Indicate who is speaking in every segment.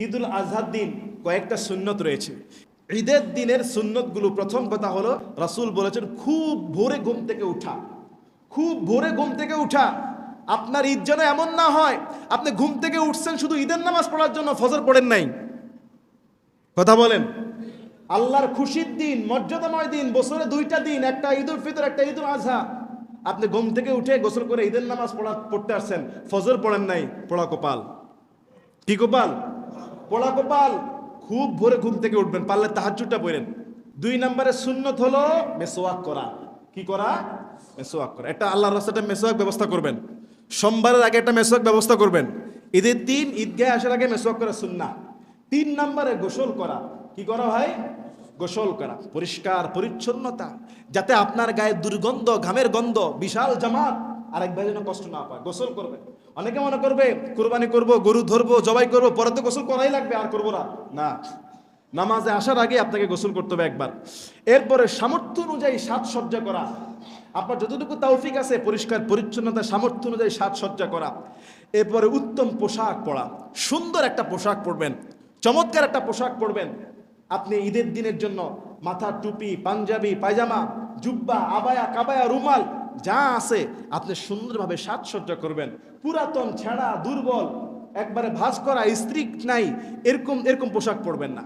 Speaker 1: ঈদুল আজহার দিন কয়েকটা সুন্নত রয়েছে। ঈদের দিনের সুন্নতগুলো প্রথম কথা হলো, রাসূল বলেছেন, খুব ভোরে ঘুম থেকে উঠা। খুব ভোরে ঘুম থেকে উঠা। আপনার ঈদ যেন এমন না হয়, আপনি ঘুম থেকে উঠছেন শুধু ঈদের নামাজ পড়ার জন্য, ফজর পড়েন নাই। কথা বলেন। আল্লাহর খুশির দিন, মর্যাদাময় দিন, বছরে দুইটা দিন, একটা ঈদুল ফিতর, একটা ঈদুল আজহা। আপনি ঘুম থেকে উঠে গোসল করে ঈদের নামাজ পড়া, পড়তে আসছেন, ফজর পড়েন নাই, পড়া কপাল। কি কপাল? পড়া কপাল খুব ভোরে ঘুম থেকে উঠবেন, পারলে তাহাজুটা পড়েন। দুই নম্বরে সুন্নত হলো মেসোয়াক করা। কি করা? মেসোয়াক করা। এটা আল্লাহর রাস্তাটা মেসোয়াক ব্যবস্থা করবেন। সোমবারের আগে একটা মেসোয়াক ব্যবস্থা করবেন। ঈদের দিন, ঈদগাহে আসার আগে মেসোয়াক করা সুন্না তিন নম্বরে গোসল করা। কি করা হয় গোসল করা। পরিষ্কার, পরিচ্ছন্নতা। যাতে আপনার গায়ে দুর্গন্ধ, ঘামের গন্ধ, বিশাল জামাত আরেক ভাই যেন কষ্ট না পায়, গোসল করবে। অনেকে মনে করবে, কোরবানি করব, গরু ধরবো, জবাই করব, পরে তো গোসল করাই লাগবে, আর করব না। না, নামাজে আসার আগে আপনাকে গোসল করতে হবে একবার। এরপরে সামর্থ্য অনুযায়ী সাজসজ্জা করা। আপনার যতটুকু তৌফিক আছে, পরিষ্কার, পরিচ্ছন্নতা, সামর্থ্য অনুযায়ী সাজসজ্জা করা। এরপরে উত্তম পোশাক পরা। সুন্দর একটা পোশাক পরবেন, চমৎকার একটা পোশাক পরবেন। আপনি ঈদের দিনের জন্য মাথা টুপি, পাঞ্জাবি, পায়জামা, জুব্বা, আবায়া, কাবায়া, রুমাল যা আছে আপনি সুন্দরভাবে সাজসজ্জা করবেন। পুরাতন, ছেঁড়া, দুর্বল, একবারে ভাঁজ করা স্ত্রী নাই, এরকম এরকম পোশাক পরবেন না।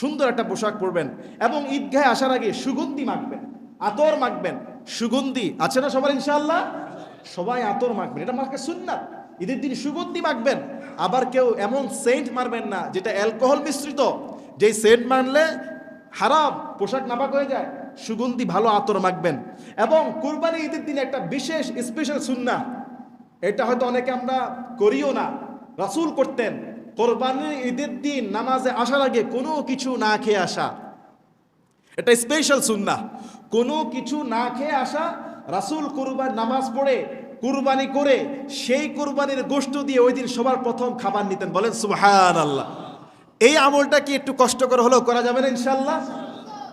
Speaker 1: সুন্দর একটা পোশাক পরবেন এবং ঈদগাহে আসার আগে সুগন্ধি মাখবেন, আতর মাখবেন। সুগন্ধি আছে না সবার ইনশাল্লাহ সবাই আতর মাখবেন, এটা মাখে সুন্নাত। ঈদের দিন সুগন্ধি মাখবেন, আবার কেউ এমন সেন্ট মারবেন না, যেটা অ্যালকোহল মিশ্রিত। যেই সেন্ট মারলে হারাম, পোশাক নাপাক হয়ে যায়। সুগন্ধি ভালো আতর মাখবেন। এবং কুরবানি ঈদের দিনে একটা বিশেষ স্পেশাল সুন্না এটা হয়তো অনেকে আমরা করিও না। রাসূল করতেন, কোরবানির ঈদের দিন নামাজে আসার আগে কোনো কিছু না খেয়ে আসা। এটা স্পেশাল সুন্না কোনো কিছু না খেয়ে আসা, রাসূল কুরবান নামাজ পড়ে, কুরবানি করে, সেই কুরবানির গোষ্ঠ দিয়ে ওই দিন সবার প্রথম খাবার নিতেন। বলেন সুবহান আল্লাহ এই আমলটা কি একটু কষ্ট করে হলেও করা যাবে না ইনশাল্লাহ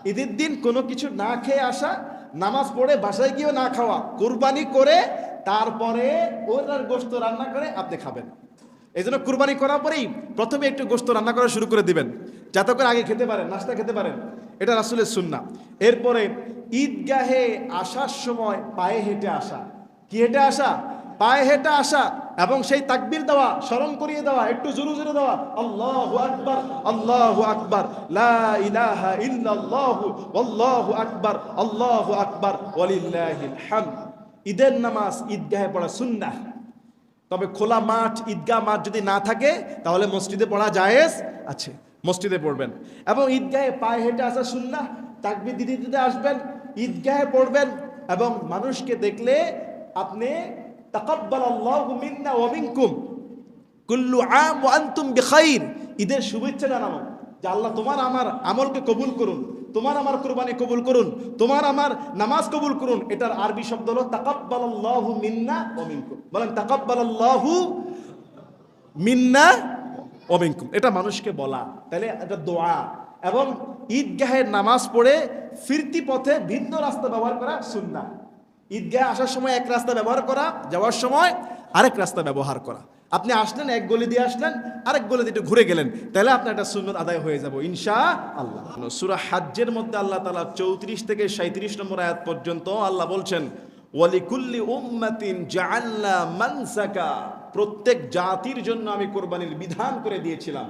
Speaker 1: ঈদের দিন কোনো কিছু না খেয়ে আসা, নামাজ পড়ে বাসায় গিয়েও না খাওয়া, কুরবানি করে তারপরে ওনার গোস্ত রান্না করে আপনি খাবেন। এই জন্য কুরবানি করার পরেই প্রথমে একটু গোস্ত রান্না করা শুরু করে দিবেন। যাতে করে আগে খেতে পারেন, নাস্তা খেতে পারেন। এটা রাসুলের সুন্না এরপরে ঈদগাহে আসার সময় পায়ে হেঁটে আসা। কি হেঁটে আসা? পায়ে হেঁটে আসা এবং সেই তাকবির দেওয়া, স্মরণ করিয়ে দেওয়া, একটু জোরে জোরে দেওয়া, আল্লাহু আকবার আল্লাহু আকবার, লা ইলাহা ইল্লাল্লাহু আল্লাহু আকবার আল্লাহু আকবার ওয়ালিল্লাহিল হামদ ঈদের নামাজ, ঈদগাহে পড়া সুন্নাহ। তবে খোলা মাঠ, ঈদগাহ মাঠ যদি না থাকে, তাহলে মসজিদে পড়া জায়েজ আছে, মসজিদে পড়বেন। এবং ঈদগাহে পায়ে হেঁটে আসা সুন্নাহ, তাকবির দিদি দিতে আসবেন, ঈদগাহে পড়বেন, এবং মানুষকে দেখলে আপনি তাকাব্বাল আল্লাহু মিন্না ওয়া মিনকুম। কুল্লু আম আনতুম বিখাইর। ঈদের শুভেচ্ছা জানানো যে আল্লাহ তোমার আমার আমলকে কবুল করুন, তোমার আমার কুরবানি কবুল করুন, তোমার আমার নামাজ কবুল করুন। এটার আরবি শব্দ হলো তাকাব্বাল আল্লাহু মিন্না ওয়া মিনকুম। বলেন তাকাব্বাল আল্লাহু মিন্না ওয়া মিনকুম। এটা মানুষকে বলা, তাহলে এটা দোয়া। এবং ঈদগাহের নামাজ পড়ে ফিরতি পথে ভিন্ন রাস্তা ব্যবহার করা সুন্নাহ। ঈদগাহে আসার সময় এক রাস্তা ব্যবহার করা, যাওয়ার সময় আরেক রাস্তা ব্যবহার করা। আপনি আসলেন, এক গলি দিয়ে আসলেন, আরেক গলি দিয়ে একটু ঘুরে গেলেন, তাহলে আপনার একটা সুন্নত আদায় হয়ে যাব ইনশা আল্লাহ সুরা হাজ্জের মধ্যে আল্লাহ তালা চৌত্রিশ থেকে সাঁত্রিশ নম্বর আয়াত পর্যন্ত আল্লাহ বলছেন, ওয়ালিকুল্লি উম্মাতিন জাআল্লা মানসাকা। প্রত্যেক জাতির জন্য আমি কোরবানির বিধান করে দিয়েছিলাম।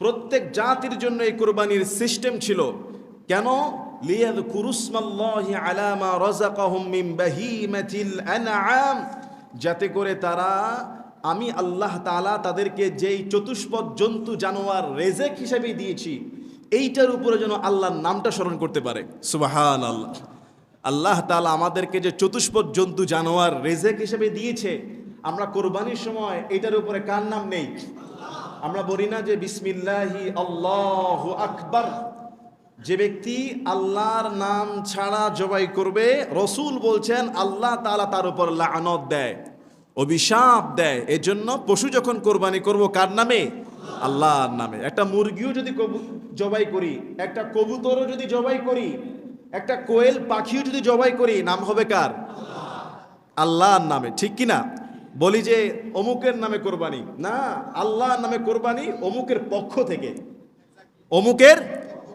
Speaker 1: প্রত্যেক জাতির জন্য এই কোরবানির সিস্টেম ছিল কেন? লিয়াযকুরুসমাল্লাহি আলা মা রাযাকাহুম মিন বাহিমাতিল আনআম, যাতে করে তারা, আমি আল্লাহ তাআলা তাদেরকে যেই চতুষ্পদ জন্তু জানোয়ার রেজেক হিসেবে দিয়েছি, এইটার উপরে যেন আল্লাহর নামটা স্মরণ করতে পারে। সুবাহান আল্লাহ আল্লাহ তাআলা আমাদেরকে যে চতুষ্পদ জন্তু জানোয়ার রেজেক হিসেবে দিয়েছে, আমরা কোরবানির সময় এটার উপরে কার নাম নেই? আমরা বলি না যে বিসমিল্লাহি আল্লাহু আকবার। যে ব্যক্তি আল্লাহর নাম ছাড়া জবাই করবে, রসুল বলছেন, আল্লাহ তালা তার উপর লানত দেয়, অভিশাপ দেয়। এজন্য পশু যখন কোরবানি করব, কার নামে? আল্লাহর নামে। একটা মুরগিও যদি জবাই করি, একটা কবুতরও যদি জবাই করি, একটা কোয়েল পাখিও যদি জবাই করি, নাম হবে কার? আল্লাহর নামে। ঠিক কি না বলি যে, অমুকের নামে কোরবানি। না, আল্লাহর নামে কোরবানি অমুকের পক্ষ থেকে। অমুকের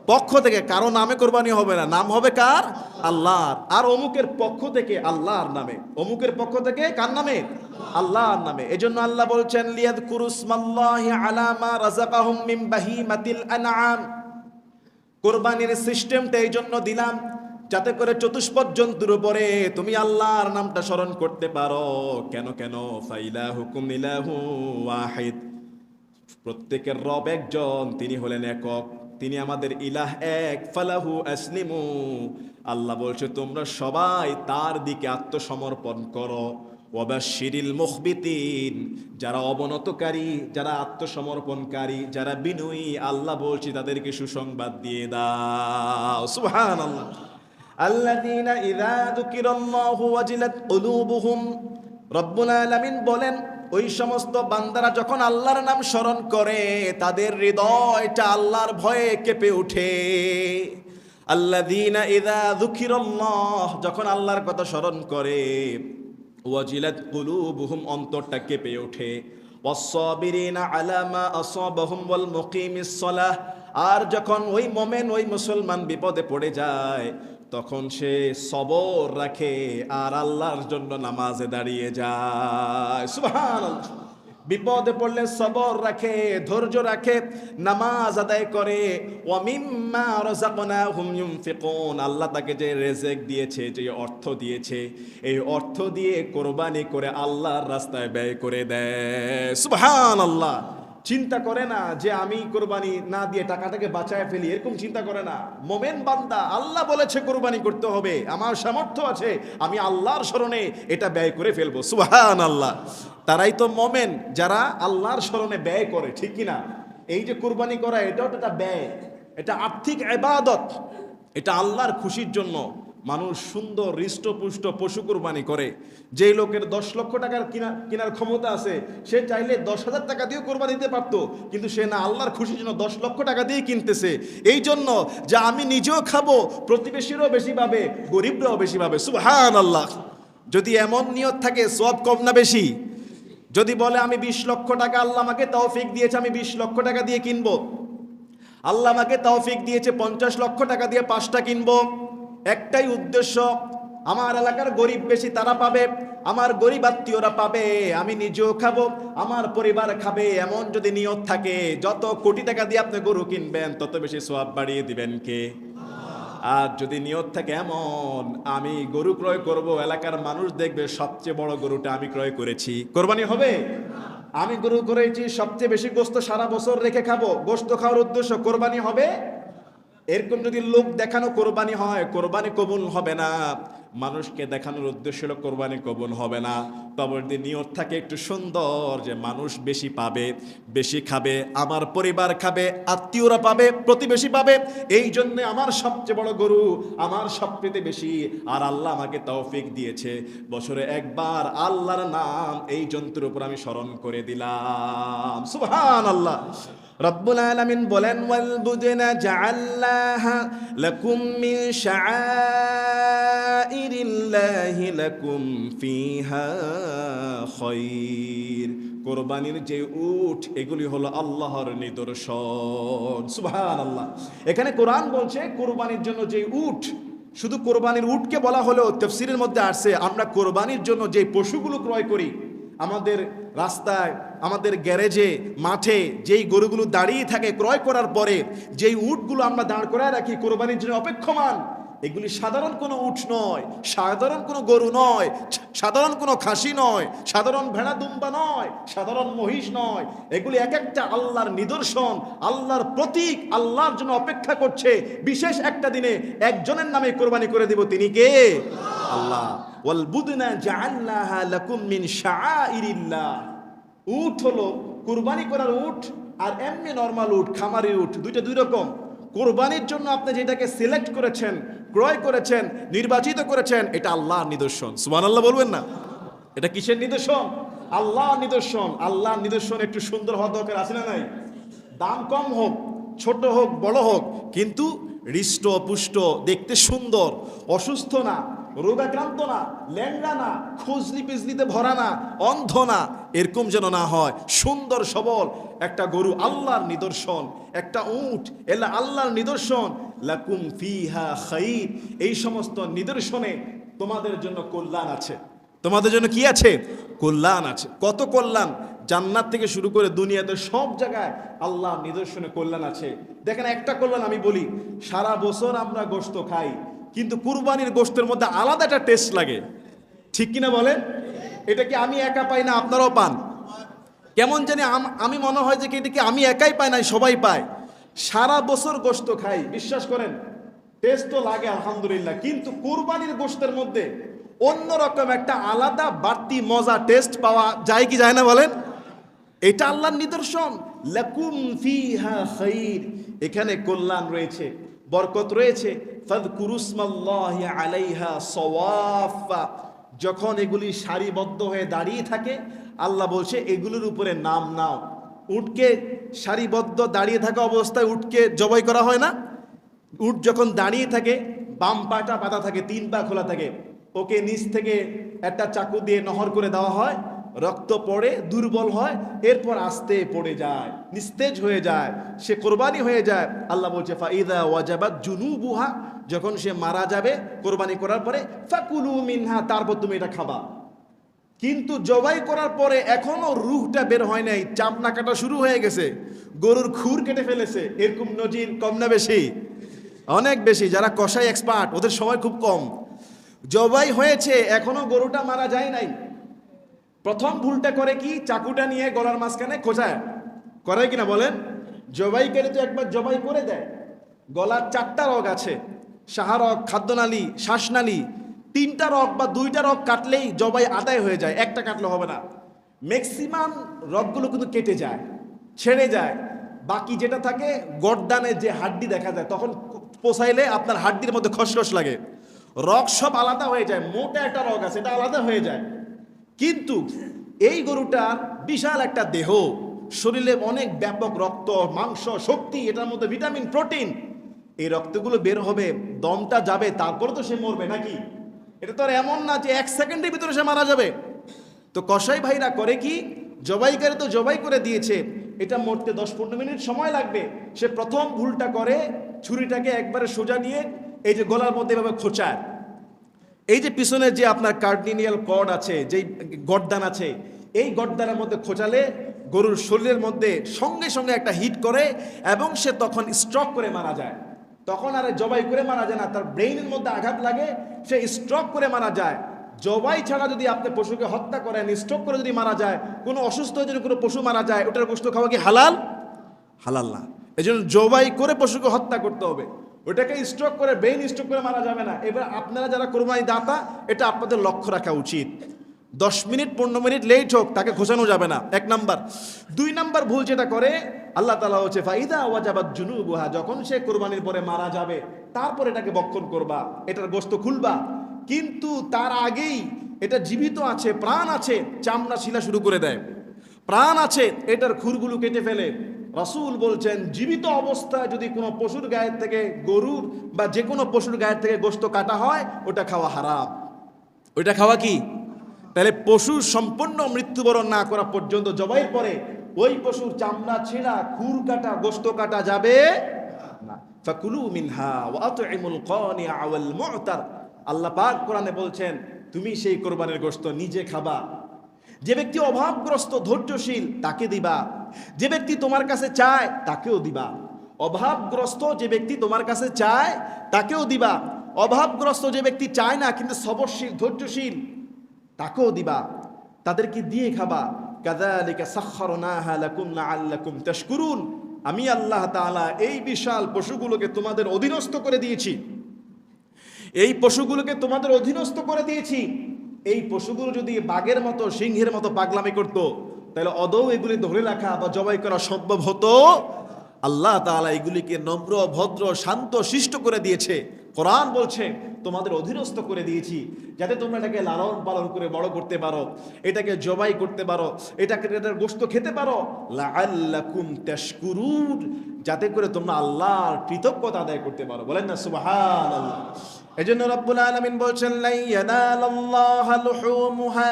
Speaker 1: পক্ষ থেকে কারও নামে কোরবানি হবে না। নাম হবে কার? আল্লাহর। আর অমুকের পক্ষ থেকে আল্লাহর নামে। অমুকের পক্ষ থেকে কার নামে? আল্লাহর নামে। এজন্য আল্লাহ বলছেন লিয়াদ কুরুসমাল্লাহি আলামা রাযাকাহুম মিন বাহিমাতিল আনআম। কোরবানির সিস্টেমটা এই জন্য দিলাম, যাতে করে চতুষ্পদ জন্তুর উপরে তুমি আল্লাহর নামটা স্মরণ করতে পারো। কেন কেন? ফাইলা হুকুম ইলাহু ওয়াহিদ। প্রত্যেকের রব একজন, তিনি হলেন একক। তিনি আমাদের ইলাহ এক, ফালাহু আসলিমু। আল্লাহ বলছে, তোমরা সবাই তার দিকে আত্মসমর্পণ করো। ওয়াবাশিরিল মুখবিতিন। যারা অবনতকারী, যারা আত্মসমর্পণকারী, যারা বিনয়ী, আল্লাহ বলছি, তাদেরকে সুসংবাদ দিয়ে দাও। সুবহানাল্লাহ। আল্লাযীনা ইযা যুকিরাল্লাহু ওয়াজিলাত কুলুবুহুম রব্বুল আলামিন বলেন ওই সমস্ত বান্দারা যখন আল্লাহর নাম স্মরণ করে, তাদের হৃদয়টা আল্লাহর ভয়ে কেঁপে ওঠে। আল্লাযীনা ইযা যুকিরাল্লাহ, যখন আল্লাহর কথা স্মরণ করে, ওয়াজিলাত কুলুবুহুম, অন্তরটা কেঁপে ওঠে। ওয়াসসাবিরিনা আলা মা আসাবাহুম ওয়াল মুকিমিস আর যখন ওই মোমেন, ওই মুসলমান বিপদে পড়ে যায় তখন সে সবর রাখে আর আল্লাহর জন্য নামাজে দাঁড়িয়ে যায়। সুবহানাল্লাহ। বিপদে পড়লে সবর রাখে, ধৈর্য রাখে, নামাজ আদায় করে। আল্লাহ তাকে যে রেজেক দিয়েছে, যে অর্থ দিয়েছে, এই অর্থ দিয়ে কোরবানি করে আল্লাহর রাস্তায় ব্যয় করে দেয়। সুবহানাল্লাহ। চিন্তা করে না যে আমি কোরবানি না দিয়ে টাকাটাকে বাঁচায় ফেলি, এরকম চিন্তা করে না। মোমেন বান্দা, আল্লাহ বলেছে কোরবানি করতে হবে, আমার সামর্থ্য আছে, আমি আল্লাহর স্মরণে এটা ব্যয় করে ফেলব। সুহান আল্লাহ তারাই তো মোমেন, যারা আল্লাহর স্মরণে ব্যয় করে, ঠিক কিনা এই যে কোরবানি করা, এটাও তো একটা ব্যয়, এটা আর্থিক এবাদত, এটা আল্লাহর খুশির জন্য। মানুষ সুন্দর, হৃষ্টপুষ্ট, পশু কোরবানি করে। যেই লোকের দশ লক্ষ টাকার কিনা কেনার ক্ষমতা আছে, সে চাইলে দশ হাজার টাকা দিয়েও কোরবানি দিতে পারতো, কিন্তু সে না আল্লাহর খুশির জন্য দশ লক্ষ টাকা দিয়ে কিনতেছে। এই জন্য যে আমি নিজেও খাব, প্রতিবেশীরও বেশি পাবে, গরিবরাও বেশি পাবে। সুহান আল্লাহ যদি এমন নিয়ত থাকে সব কম না বেশি? যদি বলে, আমি বিশ লক্ষ টাকা আল্লাহ আমাকে তৌফিক দিয়েছে, আমি বিশ লক্ষ টাকা দিয়ে কিনবো। আল্লাহ আমাকে তৌফিক দিয়েছে, পঞ্চাশ লক্ষ টাকা দিয়ে পাঁচটা কিনবো। একটাই উদ্দেশ্য, আমার এলাকার গরিব বেশি তারা পাবে, আমার গরিব আত্মীয়রা পাবে, আমি নিজেও খাব, আমার পরিবার খাবে, এমন যদি নিয়ত থাকে, যত কোটি টাকা দিয়ে আপনি গরু কিনবেন, তত বেশি সোয়াব বাড়িয়ে দিবেন কে? আর যদি নিয়ত থাকে এমন, আমি গরু ক্রয় করব, এলাকার মানুষ দেখবে সবচেয়ে বড় গরুটা আমি ক্রয় করেছি। কোরবানি হবে? আমি গরু করেছি, সবচেয়ে বেশি গোস্ত সারা বছর রেখে খাব, গোস্ত খাওয়ার উদ্দেশ্য কোরবানি হবে? এরকম যদি লোক দেখানো কোরবানি হয়, কোরবানি কবুল হবে না। মানুষকে দেখানোর উদ্দেশ্য হলো কোরবানি কবুল হবে না। তবে যদি নিয়ত থাকে একটু সুন্দর যে মানুষ বেশি পাবে, বেশি খাবে, আমার পরিবার খাবে, আত্মীয়রা পাবে, প্রতিবেশী পাবে, এই জন্য আমার সবচেয়ে বড় গরু, আমার সবচেয়ে বেশি। আর আল্লাহ আমাকে তৌফিক দিয়েছে। বছরে একবার আল্লাহর নাম এই যন্ত্রের উপর আমি স্মরণ করে দিলাম। সুবহান আল্লাহ রব্বুল আলামিন বলেন ওয়াল বুদনা জাআল্লাহা লাকুম মিন শাআইরিল্লাহি লাকুম ফিহা খায়র কোরবানির যে উট, এগুলি হলো আল্লাহর নিদর্শন। সুবহানাল্লাহ। এখানে কোরআন বলছে, কোরবানির জন্য যে উট, শুধু কোরবানির উটকে বলা হলেও তফসিরের মধ্যে আসছে, আমরা কোরবানির জন্য যে পশুগুলো ক্রয় করি আমাদের রাস্তায়, আমাদের গ্যারেজে, মাঠে যেই গরুগুলো দাঁড়িয়ে থাকে ক্রয় করার পরে, যেই উটগুলো আমরা দাঁড় করায় রাখি কোরবানির জন্য অপেক্ষমান, এগুলি সাধারণ কোনো উঠ নয়, সাধারণ কোনো গরু নয় সাধারণ কোনো খাসি নয়, সাধারণ ভেড়া দুম্বা নয়, সাধারণ মহিষ নয়, এগুলি এক একটা আল্লাহর নিদর্শন, আল্লাহর প্রতীক, আল্লাহর জন্য অপেক্ষা করছে। বিশেষ একটা দিনে একজনের নামে কোরবানি করে দিব, তিনি কে? আল্লাহ। ওয়াল বুদনা জাআলনাহা লাকুম মিন শাআইরিল্লাহ। উট হলো কুরবানি করার উট আর এমনি নরমাল উট, খামারি উট, দুইটা দুই রকম। কোরবানির জন্য আপনি যেটাকে সিলেক্ট করেছেন, ক্রয় করেছেন, নির্বাচিত করেছেন, এটা আল্লাহর নিদর্শন। সুমান আল্লাহ বলবেন না? এটা কিসের নিদর্শন? আল্লাহ নিদর্শন। আল্লাহ নিদর্শন একটু সুন্দর হওয়া দরকার আছে না নাই? দাম কম হোক, ছোট হোক, বড় হোক, কিন্তু হৃষ্ট, পুষ্ট, দেখতে সুন্দর, অসুস্থ না। রোগাক্রান্ত না, ল্যাংড়া না, খুজলি পিজলিতে ভরা না, অন্ধ না, এরকম যেন না হয়। সুন্দর সবল একটা গরু আল্লাহর নিদর্শন, একটা উট, এলা আল্লাহর নিদর্শন। লাকুম ফিহা খাইর, এই সমস্ত নিদর্শনে তোমাদের জন্য কল্যাণ আছে। তোমাদের জন্য কি আছে? কল্যাণ আছে। কত কল্যাণ? জান্নাত থেকে শুরু করে দুনিয়াতে সব জায়গায় আল্লাহ নিদর্শনে কল্যাণ আছে। দেখেন একটা কল্যাণ আমি বলি, সারা বছর আমরা গোশত খাই। কিন্তু কুরবানির গোশতের মধ্যে আলাদা একটা টেস্ট লাগে। ঠিক কিনা বলেন? এটা কি আমি একা পাই না আপনারাও পান? কেমন জানি আমি মনে হয় যে কি এটা কি আমি একাই পাই না, সবাই পায়। সারা বছর গোশত খাই, বিশ্বাস করেন টেস্ট তো লাগে, আলহামদুলিল্লাহ। কিন্তু কুরবানির গোশতের মধ্যে অন্যরকম একটা আলাদা বাড়তি মজা টেস্ট পাওয়া যায় কি যায় না বলেন? এটা আল্লাহর নিদর্শন। লাকুম ফিহা খাইর। এখানে কল্যাণ রয়েছে। বরকত রয়েছে। যখন এগুলি সারিবদ্ধ হয়ে দাঁড়িয়ে থাকে, আল্লাহ বলছে, এগুলোর উপরে নাম নাও। উটকে সারিবদ্ধ দাঁড়িয়ে থাকা অবস্থায় উটকে জবাই করা হয় না? উট যখন দাঁড়িয়ে থাকে, বাম পাটা বাঁধা থাকে, তিন পা খোলা থাকে, ওকে নিচ থেকে একটা চাকু দিয়ে নহর করে দেওয়া হয়। রক্ত পড়ে দুর্বল হয়, এরপর আস্তে পড়ে যায়, নিস্তেজ হয়ে যায়, সে কোরবানি হয়ে যায়। আল্লাহ বলছে, ফাইদা ওয়াজাবাত জুনুবুহা। যখন সে মারা যাবে কোরবানি করার পরে, ফাকুলু মিনহা, তারপর তুমি এটা খাবা। কিন্তু জবাই করার পরে এখনও রুহটা বের হয় নাই চামড়া কাটা শুরু হয়ে গেছে। গরুর খুর কেটে ফেলেছে, এরকম নজির কম না বেশি। অনেক বেশি, যারা কষাই এক্সপার্ট ওদের সময় খুব কম। জবাই হয়েছে, এখনও গরুটা মারা যায় নাই। প্রথম ভুলটা করে কি? চাকুটা নিয়ে গলার মাঝখানে খোঁচায় করে কিনা বলেন? জবাই করে তো একবার জবাই করে দেয়। গলার চারটা রগ আছে। সাহা সাহারক খাদ্যনালী শ্বাসনালী তিনটা রগ বা দুইটা রগ কাটলেই জবাই আদায় হয়ে যায়। একটা কাটলে হবে না। ম্যাক্সিমাম রগগুলো কিন্তু কেটে যায়, ছেড়ে যায়। বাকি যেটা থাকে, গর্দানে যে হাড্ডি দেখা যায়, তখন পোষাইলে আপনার হাড্ডির মধ্যে খসখস লাগে। রগ সব আলাদা হয়ে যায়। মোটা একটা রগ আছে, এটা আলাদা হয়ে যায়। কিন্তু এই গরুটার বিশাল একটা দেহ। শরীরে অনেক ব্যাপক রক্ত, মাংস, শক্তি, এটার মধ্যে ভিটামিন, প্রোটিন। এই রক্তগুলো বের হবে, দমটা যাবে, তারপরে তো সে মরবে নাকি? এটা তো আর এমন না যে এক সেকেন্ডের ভিতরে সে মারা যাবে। তো কসাই ভাইরা করে কি? জবাইকারে তো জবাই করে দিয়েছে, এটা মরতে দশ পনেরো মিনিট সময় লাগবে। সে প্রথম ভুলটা করে, ছুরিটাকে একবারে সোজা নিয়ে, এই যে গলার মধ্যে এভাবে খোঁচায়। এই যে পিছনে যে আপনার কার্ডিনিয়াল কর্ড আছে, যেই গর্দান আছে, এই গর্দানের মধ্যে খোঁচালে গরুর শরীরের মধ্যে সঙ্গে সঙ্গে একটা হিট করে এবং সে তখন স্ট্রক করে মারা যায়। তখন আর জবাই করে মারা যায় না, তার ব্রেইনের মধ্যে আঘাত লাগে, সে স্ট্রক করে মারা যায়। জবাই ছাড়া যদি আপনি পশুকে হত্যা করেন, স্ট্রোক করে যদি মারা যায়, কোনো অসুস্থ যদি কোনো পশু মারা যায়, ওটার গোস্ত খাওয়া কি হালাল? হালাল না। এই জন্য জবাই করে পশুকে হত্যা করতে হবে। ওটাকে স্ট্রোক করে ব্রেইন স্ট্রোক করে মারা যাবে না। এবার আপনারা যারা কোরবানি দাতা, এটা আপনাদের লক্ষ্য রাখা উচিত। দশ মিনিট, পনেরো মিনিট লেট হোক, তাকে খোঁচানো যাবে না। এক নাম্বার। দুই নাম্বার ভুল যেটা করে, আল্লাহ তালা হচ্ছে, ফাইদা ওয়াজাবাদ জুনুবুহা যখন সে কোরবানির পরে মারা যাবে, তারপর এটাকে বক্ষণ করবা, এটার গোস্ত খুলবা। কিন্তু তার আগেই এটা জীবিত আছে, প্রাণ আছে, চামড়া শিলা শুরু করে দেয়। প্রাণ আছে, এটার খুরগুলো কেটে ফেলে। রাসূল বলছেন জীবিত অবস্থায় যদি কোনো পশুর গায়ের থেকে গরুর বা যে কোনো পশুর গায়ের থেকে গোস্ত কাটা হয় ওটা খাওয়া হারাম। ওইটা খাওয়া কি? তাহলে পশুর সম্পূর্ণ মৃত্যুবরণ না করা পর্যন্ত জবাইয়ের পরে ওই পশুর চামড়া ছেঁড়া খুর কাটা গোস্ত কাটা যাবে না। ফাকুলু মিনহা ওয়া আতইমুল কানিআ ওয়াল মু'তার। আল্লাহ পাক কোরআনে বলছেন তুমি সেই কোরবানির গোস্ত নিজে খাবা। যে ব্যক্তি অভাবগ্রস্ত ধৈর্যশীল তাকে দিবা। যে ব্যক্তি তোমার কাছে চায়, তাকেও দিবা। অভাবগ্রস্ত যে ব্যক্তি তোমার কাছে চায়, তাকেও দিবা। অভাবগ্রস্ত যে ব্যক্তি চায় না, কিন্তু সবরশীল, ধৈর্যশীল, তাকেও দিবা। তাদেরকে দিয়ে খাবা। আমি আল্লাহ এই বিশাল পশুগুলোকে তোমাদের অধীনস্থ করে দিয়েছি। এই পশুগুলোকে তোমাদের অধীনস্থ করে দিয়েছি। এই পশুগুলো যদি বাঘের মতো, সিংহের মতো পাগলামি করতো তাহলে অদৌ এগুলি ধরে রাখা বা জবাই করা সম্ভব হতো? আল্লাহ তাআলা এগুলিকে নম্র, ভদ্র, শান্ত, শিষ্ট করে দিয়েছে। কোরআন বলছে, তোমাদের অধীনস্থ করে দিয়েছি, যাতে তোমরা এটাকে লালন পালন করে বড় করতে পারো, এটাকে জবাই করতে পারো, এটাকে এটার গোস্ত খেতে পারো। লাআল্লাকুম তাশকুরুন, যাতে করে তোমরা আল্লাহর কৃতজ্ঞতা আদায় করতে পারো। বলেন না, সুবহানাল্লাহ। এজন্য রব্বুল আলামিন বলছেন লাই ইয়ানালাল্লাহ লুহুমুহা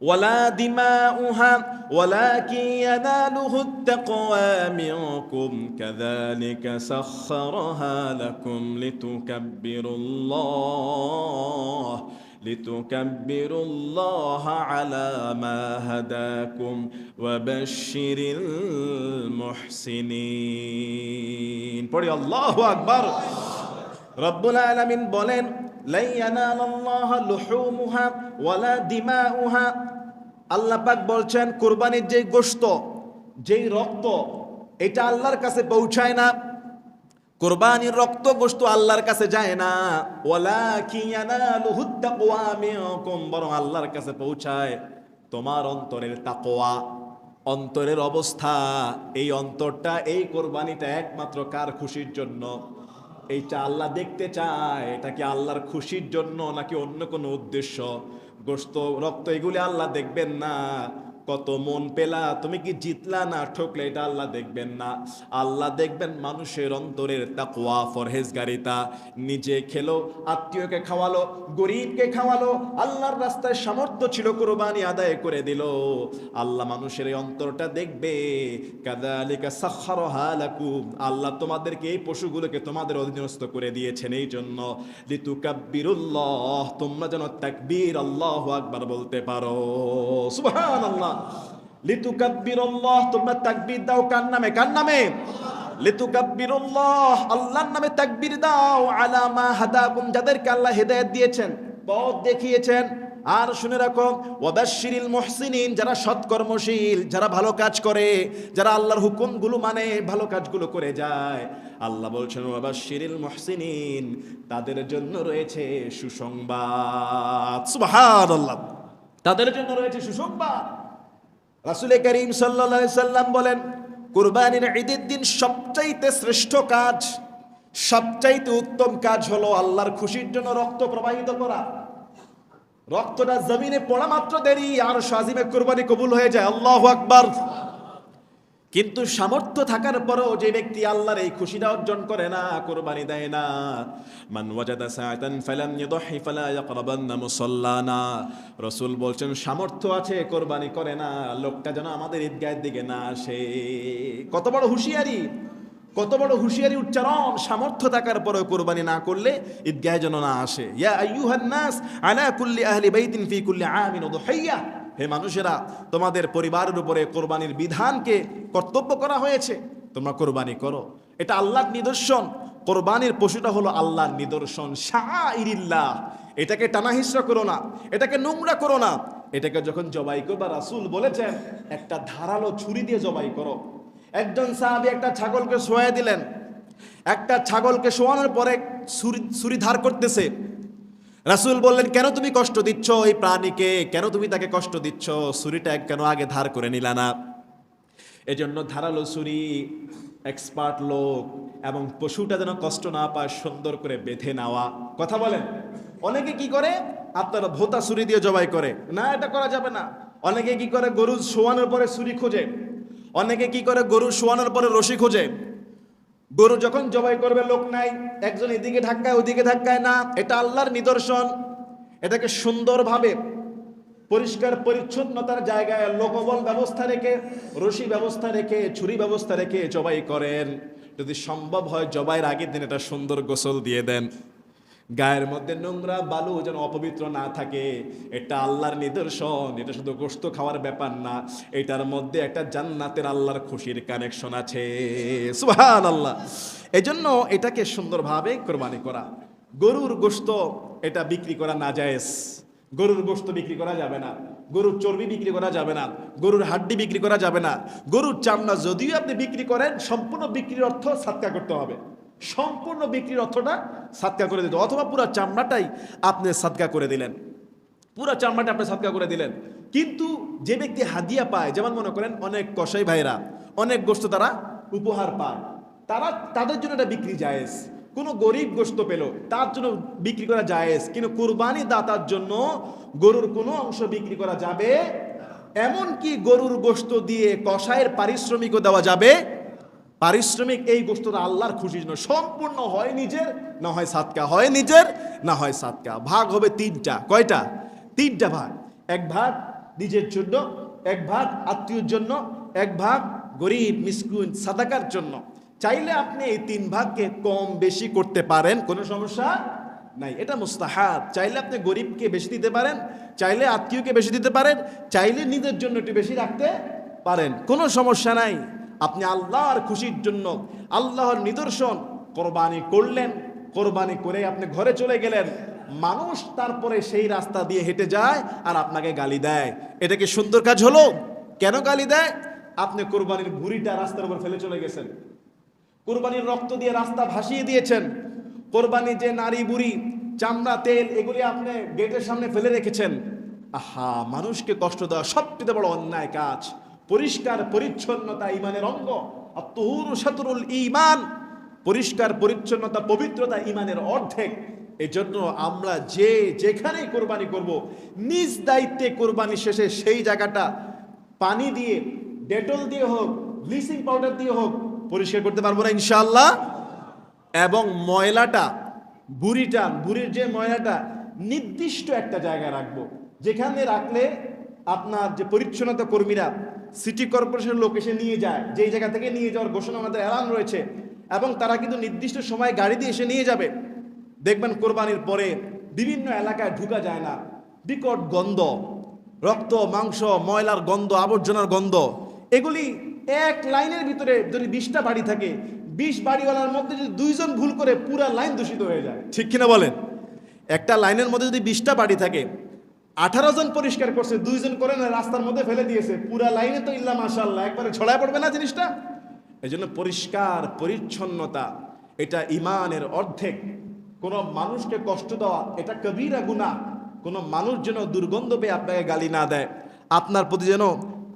Speaker 1: ولا دماؤها ولكن يناله التقوى منكم كذلك سخرها لكم لتكبروا الله لتكبروا الله على ما هداكم وبشر المحسنين পড়ি আল্লাহু আকবার রব্বুল আলামিন বলেন লাই ইয়ানালাল্লাহ লুহুমুহা ওয়ালা দিমাউহা আল্লাহ পাক বলছেন, কুরবানির যে গোশত, যেই রক্ত, এটা আল্লাহর কাছে পৌঁছায় না। কোরবানির রক্ত গোশত আল্লাহর কাছে যায় না। ওয়ালা কিয়ানালুহু তাকওয়া মিনকুম, বরং আল্লাহর কাছে পৌঁছায় তোমার অন্তরের তাকওয়া, অন্তরের অবস্থা। এই অন্তরটা, এই কোরবানিটা একমাত্র কার খুশির জন্য? এইটা আল্লাহ দেখতে চায়। এটা কি আল্লাহর খুশির জন্য নাকি অন্য কোনো উদ্দেশ্য? গোস্ত রক্ত এগুলি আল্লাহ দেখবেন না। কত মন পেলা, তুমি কি জিতলা না ঠকলে, এটা আল্লাহ দেখবেন না। আল্লাহ দেখবেন মানুষের অন্তরের তাকওয়া ফরহেজগারিতা নিজে খেলো, আত্মীয়কে খাওয়ালো, গরিবকে খাওয়ালো, আল্লাহর রাস্তায় সামর্থ্য ছিল, কোরবানি আদায় করে দিল। আল্লাহ মানুষের এই অন্তরটা দেখবে। কাদালিকা সাখারহা লাকুম। আল্লাহ তোমাদেরকে এই পশুগুলোকে তোমাদের অধীনস্থ করে দিয়েছেন এই জন্য। লিতুকাব্বিরুল্লাহ, তোমরা যেন তাকবীর আল্লাহ আকবার বলতে পারো। সুবহানাল্লাহ। লিতুকাব্বিরুল্লাহ, তোমরা তাকবীর দাও কার নামে? কার নামে? লিতুকাব্বিরুল্লাহ, আল্লাহর নামে তাকবীর দাও হাদাকুম, যাদেরকে আল্লাহ হেদায়েত দিয়েছেন, পথ দেখিয়েছেন। আর শুনে রাখো মুহসিনিন, যারা সৎকর্মশীল, যারা ভালো কাজ করে, যারা আল্লাহর হুকুমগুলো মানে ভালো কাজগুলো করে যায়। আল্লাহ বলছেন, ওয়াবাশশিরিল মুহসিনিন, তাদের জন্য রয়েছে সুসংবাদ। সুবহানাল্লাহ। তাদের জন্য রয়েছে সুসংবাদ। রাসূল করিম সাল্লা সাল্লাম বলেন, কুরবানির ঈদের দিন সবচাইতে শ্রেষ্ঠ কাজ, সবচাইতে উত্তম কাজ হলো আল্লাহর খুশির জন্য রক্ত প্রবাহিত করা। রক্তটা জমিনে পড়া মাত্র দেরি, আর সাজিমে কুরবানি কবুল হয়ে যায়। আল্লাহ আকবার। কিন্তু সামর্থ্য থাকার পরেও যে ব্যক্তি আল্লাহর এই খুশিটা অর্জন করে না, কোরবানি দেয় না। মান ওয়াজাদা সাআতান ফালাম ইয়দহি ফালা বলছেন, সামর্থ্য আছে, কোরবানি করে না। লোকটা যেন আমাদের ঈদগাহের দিকে না আসে। কত বড় হুঁশিয়ারি, কত বড় হুঁশিয়ারি উচ্চারণ। সামর্থ্য থাকার পরেও কোরবানি না করলে ঈদগাহে যেন না আসে। ইয়া আইয়ুহান নাস, আলা কুল্লি আহলি বাইতিন ফি কুল্লি আমিন উদহিয়া। হে মানুষেরা, তোমাদের পরিবারের উপরে কোরবানির বিধানকে কর্তব্য করা হয়েছে। তোমরা কোরবানি করো। এটা আল্লাহর নিদর্শন। কোরবানির পশুটা হলো আল্লাহর নিদর্শন। শাহরিল্লাহ এটাকে টানা হিসরা করো না। এটাকে নোংরা করো না। এটাকে যখন জবাই করবা, রাসূল বলেছেন, একটা ধারালো ছুরি দিয়ে জবাই করো। একজন সাহাবী একটা ছাগলকে শোয়া দিলেন। একটা ছাগলকে শোয়ানোর পরে ছুরি ছুরি ধার করতেছে। রাসূল বললেন, কেন তুমি কষ্ট দিচ্ছ এই প্রাণীকে? কেন তুমি তাকে কষ্ট দিচ্ছ? ছুরিটা কেন আগে ধার করে নিলা না? এজন্য ধারালো ছুরি এক্সপার্ট লোক এবং পশুটা যেন কষ্ট না পায়, সুন্দর করে বেঁধে নেওয়া। কথা বলেন, অনেকে কি করে? আপনারা ভোতা ছুরি দিয়ে জবাই করে। না, এটা করা যাবে না। অনেকে কি করে? গরু শোয়ানোর পরে ছুরি খোঁজে। অনেকে কি করে? গরু শোয়ানোর পরে রশি খোঁজে। গরু যখন জবাই করবে, লোক নাই। একজন এদিকে ধাক্কায়, ওদিকে ধাক্কায় না। এটা আল্লাহর নিদর্শন। এটাকে সুন্দরভাবে পরিষ্কার পরিচ্ছন্নতার জায়গায় লোকবল ব্যবস্থা রেখে, রশি ব্যবস্থা রেখে, ছুরি ব্যবস্থা রেখে জবাই করেন। যদি সম্ভব হয় জবাইয়ের আগের দিন এটা সুন্দর গোসল দিয়ে দেন। গায়ের মধ্যে নোংরা বালু যেন অপবিত্র না থাকে। এটা আল্লাহর নিদর্শন, এটা শুধু গোস্ত খাওয়ার ব্যাপার না, এটার মধ্যে একটা জান্নাতের আল্লাহর খুশির কানেকশন আছে। সুহান আল্লাহ এই জন্য এটাকে সুন্দরভাবে কোরবানি করা। গরুর গোস্ত এটা বিক্রি করা না জায়েজ গরুর গোস্ত বিক্রি করা যাবে না। গরুর চর্বি বিক্রি করা যাবে না। গরুর হাড্ডি বিক্রি করা যাবে না। গরুর চামড়া যদিও আপনি বিক্রি করেন, সম্পূর্ণ বিক্রির অর্থ সাতকা করতে হবে। সম্পূর্ণ বিক্রির অর্থটা সাতকা করে দিতে অথবা পুরো চামড়াটাই আপনি সাতকা করে দিলেন। পুরো চামড়াটা আপনি সাতকা করে দিলেন। কিন্তু যে ব্যক্তি হাদিয়া পায়, যেমন মনে করেন অনেক কসাই ভাইরা অনেক গোস্ত তারা উপহার পায়। তারা তাদের জন্য এটা বিক্রি জায়েজ। কোনো গরিব গোস্ত পেল, তার জন্য বিক্রি করা জায়েজ। কিন্তু কুরবানি দাতার জন্য গরুর কোনো অংশ বিক্রি করা যাবে এমন কি গরুর গোস্ত দিয়ে কষায়ের পারিশ্রমিকও দেওয়া যাবে পারিশ্রমিক এই গোস্তটা আল্লাহর খুশির জন্য। সম্পূর্ণ হয় নিজের, না হয় সাতকা। হয় নিজের, না হয় সাতকা। ভাগ হবে তিনটা। কয়টা? তিনটা ভাগ। এক ভাগ নিজের জন্য, এক ভাগ আত্মীয়র জন্য, এক ভাগ গরিব, মিসকুন, সাদাকার জন্য। চাইলে আপনি এই তিন ভাগকে কম বেশি করতে পারেন, কোনো সমস্যা নাই। এটা মুস্তাহাব। চাইলে আপনি গরিবকে বেশি দিতে পারেন, চাইলে আত্মীয়কে বেশি দিতে পারেন, চাইলে নিজের জন্য একটু বেশি রাখতে পারেন। কোনো সমস্যা নাই। আপনি আল্লাহর খুশির জন্য আল্লাহর নিদর্শন কোরবানি করলেন, কোরবানি করে আপনি ঘরে চলে গেলেন। মানুষ তারপরে সেই রাস্তা দিয়ে হেঁটে যায় আর আপনাকে গালি দেয়। এটা কি সুন্দর কাজ হলো? কেন গালি দেয়? আপনি কোরবানির ভুড়িটা রাস্তার উপর ফেলে চলে গেছেন। কোরবানির রক্ত দিয়ে রাস্তা ভাসিয়ে দিয়েছেন। কোরবানি যে নারী বুড়ি, চামড়া, তেল, এগুলি আপনি গেটের সামনে ফেলে রেখেছেন। আহা, মানুষকে কষ্ট দেওয়া সবচেয়ে বড় অন্যায় কাজ। পরিষ্কার পরিচ্ছন্নতা ইমানের অঙ্গ। আত্মহুর ইমান পরিষ্কার পরিচ্ছন্নতা, পবিত্রতা ইমানের অর্ধেক। এই জন্য আমরা যে যেখানেই কোরবানি করব, নিজ দায়িত্বে কোরবানি শেষে সেই জায়গাটা পানি দিয়ে, ডেটল দিয়ে হোক, ব্লিচিং পাউডার দিয়ে হোক, পরিষ্কার করতে পারব না ইনশাল্লাহ এবং ময়লাটা, বুড়িটা, বুড়ির যে ময়লাটা, নির্দিষ্ট একটা জায়গায় রাখব। যেখানে রাখলে আপনার যে পরিচ্ছন্নতা কর্মীরা সিটি কর্পোরেশনের লোক এসে নিয়ে যায়, যেই জায়গা থেকে নিয়ে যাওয়ার ঘোষণা আমাদের এলান রয়েছে, এবং তারা কিন্তু নির্দিষ্ট সময় গাড়ি দিয়ে এসে নিয়ে যাবে। দেখবেন কোরবানির পরে বিভিন্ন এলাকায় ঢুকা যায় না। বিকট গন্ধ, রক্ত, মাংস, ময়লার গন্ধ, আবর্জনার গন্ধ, এগুলি এক লাইনের ভিতরে যদি বিশটা বাড়ি থাকে, বিশ বাড়িওয়ালার মধ্যে যদি দুইজন ভুল করে পুরা লাইন দূষিত হয়ে যায়। ঠিক কিনা বলেন? একটা লাইনের মধ্যে যদি বিশটা বাড়ি থাকে আঠারো জন পরিষ্কার করছে, দুইজন করে না, রাস্তার মধ্যে ফেলে দিয়েছে। পুরা লাইনে তো ইল্লা মাশাল্লাহ একবারে ছড়ায় পড়বে না জিনিসটা? এই জন্য পরিষ্কার, পরিচ্ছন্নতা, এটা ইমানের অর্ধেক। কোনো মানুষকে কষ্ট দেওয়া, এটা কবিরা গুণা কোনো মানুষ যেন দুর্গন্ধ পেয়ে আপনাকে গালি না দেয়। আপনার প্রতি যেন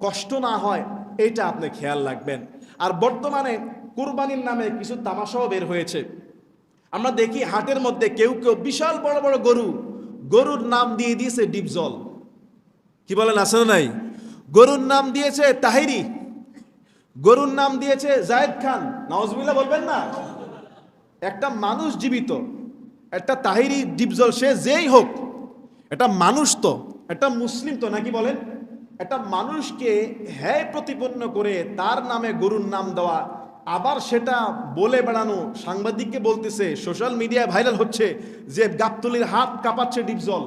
Speaker 1: কষ্ট না হয়, এটা আপনি খেয়াল রাখবেন। আর বর্তমানে কুরবানির নামে কিছু তামাশাও বের হয়েছে। আমরা দেখি হাটের মধ্যে কেউ কেউ বিশাল বড় বড় গরু গরুর নাম দিয়ে দিয়েছে ডিপজল। কি বলেন, আছে নাই? গরুর নাম দিয়েছে তাহিরি। গরুর নাম দিয়েছে জায়েদ খান। নওয়াজবিল্লাহ বলবেন না? একটা মানুষ জীবিত, একটা তাহিরি ডিপজল, সে যেই হোক এটা মানুষ তো, একটা মুসলিম তো, নাকি বলেন? একটা মানুষকে হ্যায় প্রতিপন্ন করে তার নামে গরুর নাম দেওয়া আবার সেটা বলে বেড়ানো সাংবাদিককে বলতেছে, সোশ্যাল মিডিয়ায় ভাইরাল হচ্ছে যে গাবতলির হাত কাঁপাচ্ছে ডিপজল।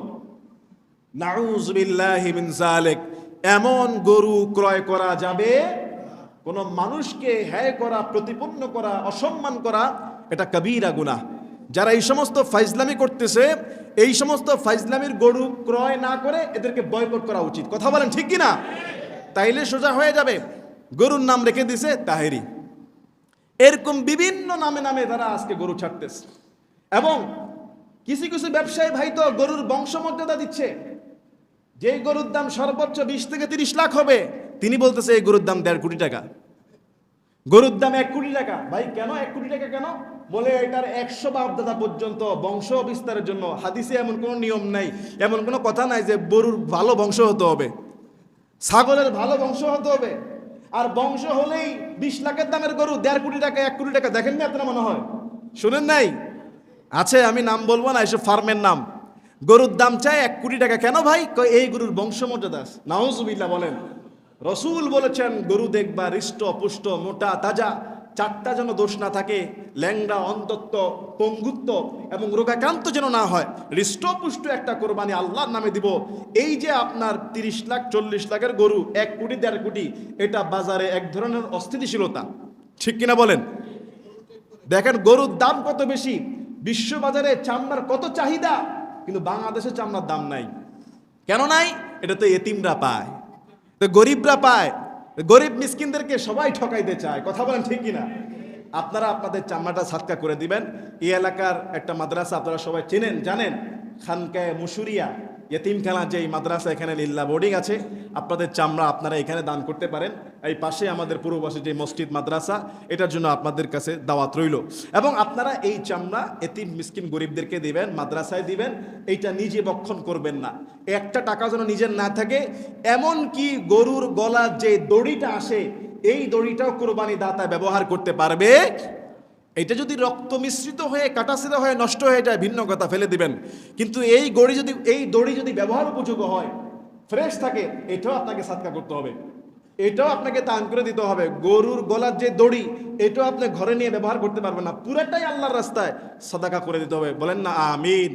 Speaker 1: নাউজবিল্লাহি মিন জালেক এমন গরু ক্রয় করা যাবে, কোন মানুষকে হ্যায় করা, প্রতিপন্ন করা, অসম্মান করা, এটা কবিরা গুনাহ। যারা এই সমস্ত ফাইজলামি করতেছে, এই সমস্ত ফাইজলামির গরু ক্রয় না করে এদেরকে বয়কট করা উচিত। কথা বলেন ঠিক কি না তাইলে সোজা হয়ে যাবে। গরুর নাম রেখে দিছে তাহেরি। এরকম বিভিন্ন নামে নামে তারা আজকে গরু ছাড়তেছে। এবং কিছু কিছু ব্যবসায়ী ভাই তো গরুর বংশমর্যাদা দিচ্ছে। যে গরুর দাম সর্বোচ্চ বিশ থেকে তিরিশ লাখ হবে, তিনি বলতেছে এই গরুর দাম দেড় কোটি টাকা। গরুর দাম এক কোটি টাকা। ভাই, কেন এক কোটি টাকা কেন? বলে এটার একশো বাপদাদা পর্যন্ত বংশ বিস্তারের জন্য। হাদিসে এমন কোনো নিয়ম নাই, এমন কোনো কথা নাই যে গরুর ভালো বংশ হতে হবে। ছাগলের ভালো বংশ হতে হবে। আর বংশ হলেই বিশ লাখের দামের গরু, দেড় কোটি টাকা, এক কোটি টাকা, দেখেন না আপনারা মনে হয়? শুনেন নাই? আছে, আমি নাম বলব না, এসব ফার্মের নাম। গরুর দাম চায় এক কোটি টাকা। কেন ভাই? এই গরুর বংশমর্যাদা আছে। নাউজুবিল্লাহ বলেন। রসুল বলেছেন, গরু দেখবা হৃষ্ট, পুষ্ট, মোটা, তাজা। চারটা যেন দোষ না থাকে, ল্যাংড়া অন্তত্ব পঙ্গুত্ব এবং রোগাক্রান্ত যেন না হয়, হৃষ্টপুষ্ট একটা কোরবানি আল্লাহর নামে দিব। এই যে আপনার তিরিশ লাখ, চল্লিশ লাখের গরু, এক কোটি, দেড় কোটি, এটা বাজারে এক ধরনের অস্থিতিশীলতা। ঠিক কিনা বলেন? দেখেন, গরুর দাম কত বেশি? বিশ্ববাজারে চামড়ার কত চাহিদা? কিন্তু বাংলাদেশে চামড়ার দাম নাই। কেন নাই? এটা তো এতিমরা পায়। তো গরিবরা পায়। গরিব মিসকিনদেরকে সবাই ঠকাইতে চায়, কথা বলেন ঠিক কিনা? আপনারা আপনাদের চামড়াটা সাতকা করে দিবেন। এই এলাকার একটা মাদ্রাসা আপনারা সবাই চেনেন, জানেন? খানকায় মুসুরিয়া ইয়েতিমখানা যে এই মাদ্রাসা এখানে লিল্লা বোর্ডিং আছে, আপনাদের চামড়া আপনারা এখানে দান করতে পারেন। এই পাশে আমাদের পূর্বপাশে যে মসজিদ, মাদ্রাসা, এটার জন্য আপনাদের কাছে দাওয়াত রইল। এবং আপনারা এই চামড়া এতিম মিসকিন গরিবদেরকে দিবেন, মাদ্রাসায় দিবেন, এইটা নিজে বক্ষণ করবেন না। একটা টাকা যেন নিজের না থাকে এমন কি গরুর গলার যে দড়িটা আসে, এই দড়িটাও কোরবানি দাতা ব্যবহার করতে পারবে এটা যদি রক্ত মিশ্রিত হয়ে কাটাছিরা হয়ে, নষ্ট হয়ে যায়, ভিন্ন কথা, ফেলে দিবেন। কিন্তু এই গড়ি যদি, এই দড়ি যদি ব্যবহার উপযোগ্য হয়, ফ্রেশ থাকে, এটাও আপনাকে সাতকা করতে হবে। এটাও আপনাকে তান করে দিতে হবে। গরুর গলার যে দড়ি, এটাও আপনি ঘরে নিয়ে ব্যবহার করতে পারবেন না। পুরাটাই আল্লাহর রাস্তায় সাদাকা করে দিতে হবে। বলেন না, আমিন।